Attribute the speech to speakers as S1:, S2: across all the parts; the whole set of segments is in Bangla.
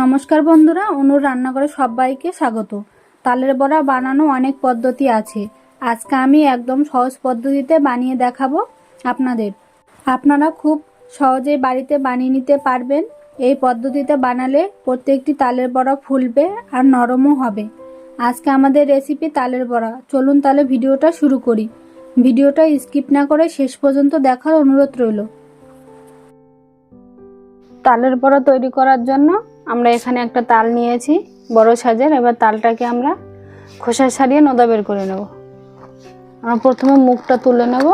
S1: নমস্কার বন্ধুরা, অনুর রান্নাঘরে সবাইকে স্বাগত। তালের বড়া বানানো অনেক পদ্ধতি আছে। আজকে আমি একদম সহজ পদ্ধতিতে বানিয়ে দেখাবো আপনাদের। আপনারা খুব সহজেই বাড়িতে বানিয়ে নিতে পারবেন। এই পদ্ধতিতে বানালে প্রত্যেকটি তালের বড়া ফুলবে আর নরমও হবে। আজকে আমাদের রেসিপি তালের বড়া। চলুন তাহলে ভিডিওটা শুরু করি। ভিডিওটা স্কিপ না করে শেষ পর্যন্ত দেখার অনুরোধ রইল। তালের বড়া তৈরি করার জন্য আমরা এখানে একটা তাল নিয়েছি, বড় সাজের। এবার তালটাকে আমরা খোসা ছাড়িয়ে নোদা বের করে নেব। আমরা প্রথমে মুখটা তুলে নেব।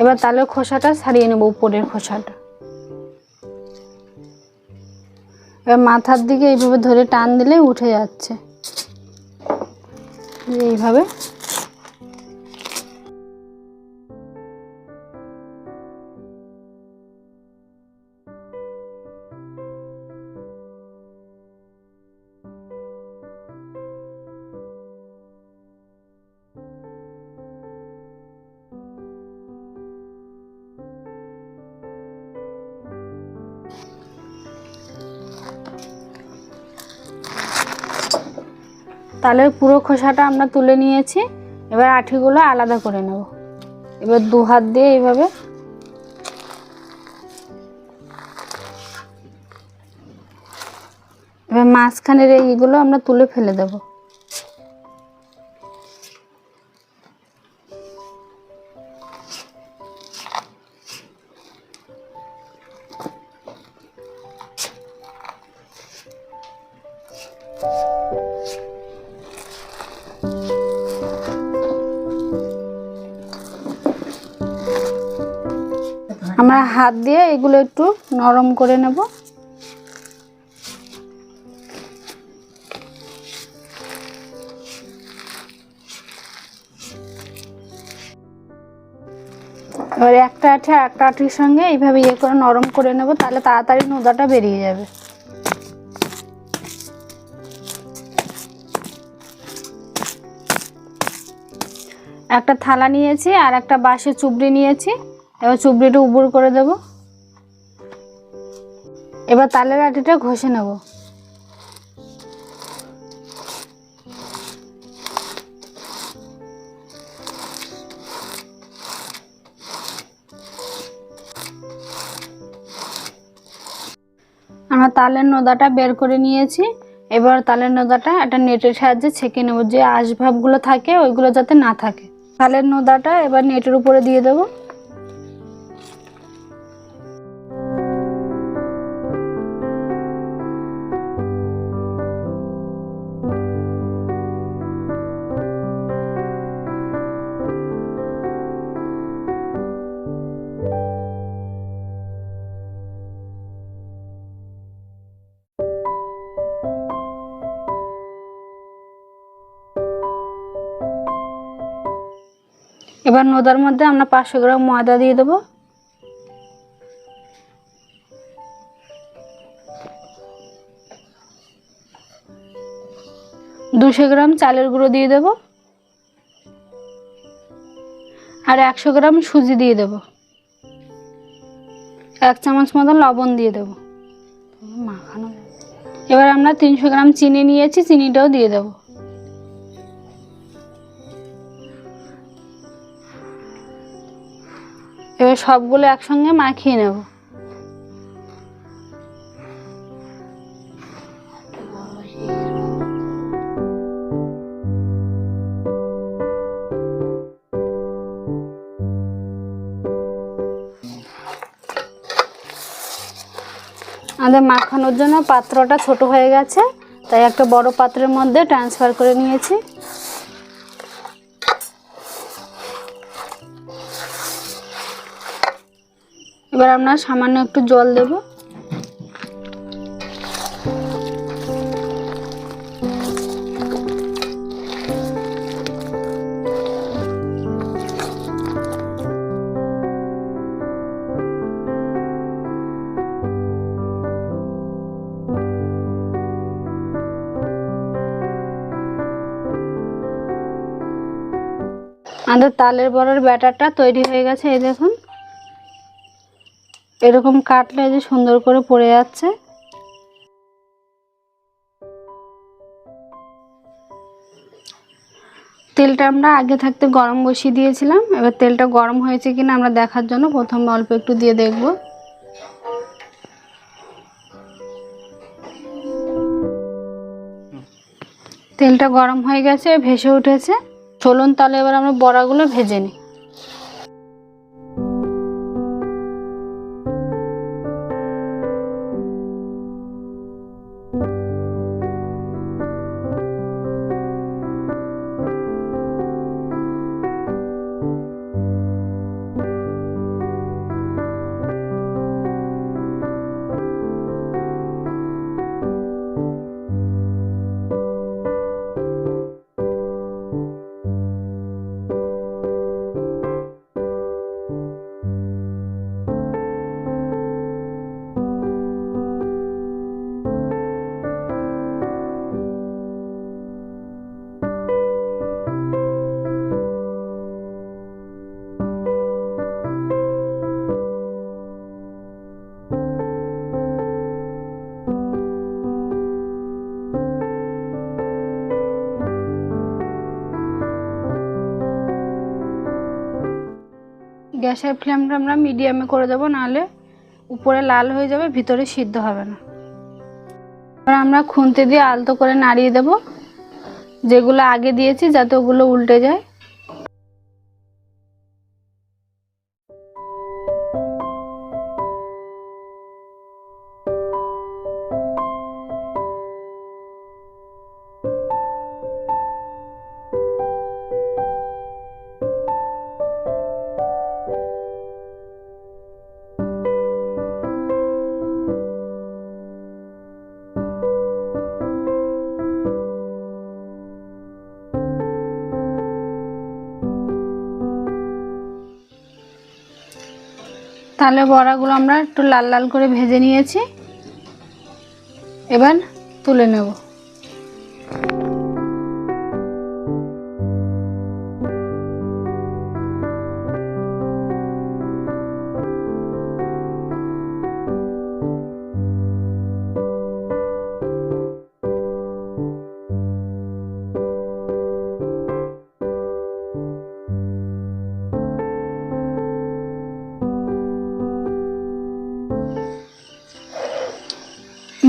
S1: এবার তালের খোসাটা ছাড়িয়ে নেব, উপরের খোসাটা। এবার মাথার দিকে এইভাবে ধরে টান দিলে উঠে যাচ্ছে। এইভাবে তালের পুরো খোসাটা আমরা তুলে নিয়েছি। এবার আঠিগুলো আলাদা করে নেব। এবার দু হাত দিয়ে এইভাবে। এবার মাঝখানের এইগুলো আমরা তুলে ফেলে দেব। আমরা হাত দিয়ে এগুলো একটু নরম করে নেব। এবার একটা আঠি একটা আঠির সঙ্গে এইভাবে ইয়ে করে নরম করে নেব, তাহলে তাড়াতাড়ি নোদাটা বেরিয়ে যাবে। একটা থালা নিয়েছি আর একটা বাঁশের চুবড়ি নিয়েছি। এবার চুবড়িটা উপর করে দেব। এবার তালের আটিটা ঘষে নেব। আমরা তালের নোদাটা বের করে নিয়েছি। এবার তালের নোদাটা একটা নেটের সাহায্যে ছেঁকে নেব। যে আসভাবগুলো থাকে, ওইগুলো যাতে না থাকে। তালের নোদাটা এবার নেটের উপরে দিয়ে দেবো। এবার নোদার মধ্যে আমরা পাঁচশো গ্রাম ময়দা দিয়ে দেবো। দুশো গ্রাম চালের গুঁড়ো দিয়ে দেবো। আর একশো গ্রাম সুজি দিয়ে দেবো। এক চামচ মতো লবণ দিয়ে দেবো। মাখানো। এবার আমরা তিনশো গ্রাম চিনি নিয়েছি, চিনিটাও দিয়ে দেবো। এবার সবগুলো একসঙ্গে মাখিয়ে নেব। আমাদের মাখানোর জন্য পাত্রটা ছোট হয়ে গেছে, তাই একটা বড় পাত্রের মধ্যে ট্রান্সফার করে নিয়েছি। এবার আমরা সামান্য একটু জল দেব। আমাদের তালের বড়ার ব্যাটারটা তৈরি হয়ে গেছে, এই দেখুন। এরকম কাটলে যে সুন্দর করে পড়ে যাচ্ছে। তেলটা আমরা আগে থাকতে গরম বসিয়ে দিয়েছিলাম। এবার তেলটা গরম হয়েছে কিনা আমরা দেখার জন্য প্রথমে অল্প একটু দিয়ে দেখব। তেলটা গরম হয়ে গেছে, ভেসে উঠেছে। চলুন তাহলে এবার আমরা বড়াগুলো ভেজে নিই। গ্যাসের ফ্লেমটা আমরা মিডিয়ামে করে দেবো, নাহলে উপরে লাল হয়ে যাবে, ভিতরে সিদ্ধ হবে না। এবার আমরা খুন্তি দিয়ে আলতো করে নাড়িয়ে দেব, যেগুলো আগে দিয়েছি যাতে ওগুলো উল্টে যায়। তাহলে বড়াগুলো আমরা একটু লাল লাল করে ভেজে নিয়েছি। এবার তুলে নেব।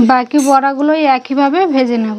S1: বাকি বড়াগুলোই একইভাবে ভেজে নেব।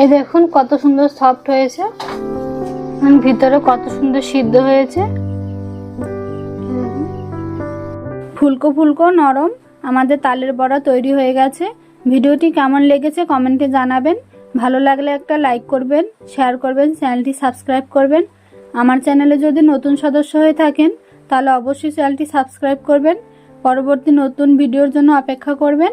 S1: এই দেখুন কত সুন্দর সফট হয়েছে। ভিতরে কত সুন্দর সিদ্ধ হয়েছে। ফুলকো ফুলকো নরম, আমাদের তালের বড়া তৈরি হয়ে গেছে। ভিডিওটি কেমন লেগেছে কমেন্টে জানাবেন। ভালো লাগলে একটা লাইক করবেন, শেয়ার করবেন, চ্যানেলটি সাবস্ক্রাইব করবেন। আমার চ্যানেলে যদি নতুন সদস্য হয়ে থাকেন, তাহলে অবশ্যই চ্যানেলটি সাবস্ক্রাইব করবেন। পরবর্তী নতুন ভিডিওর জন্য অপেক্ষা করবেন।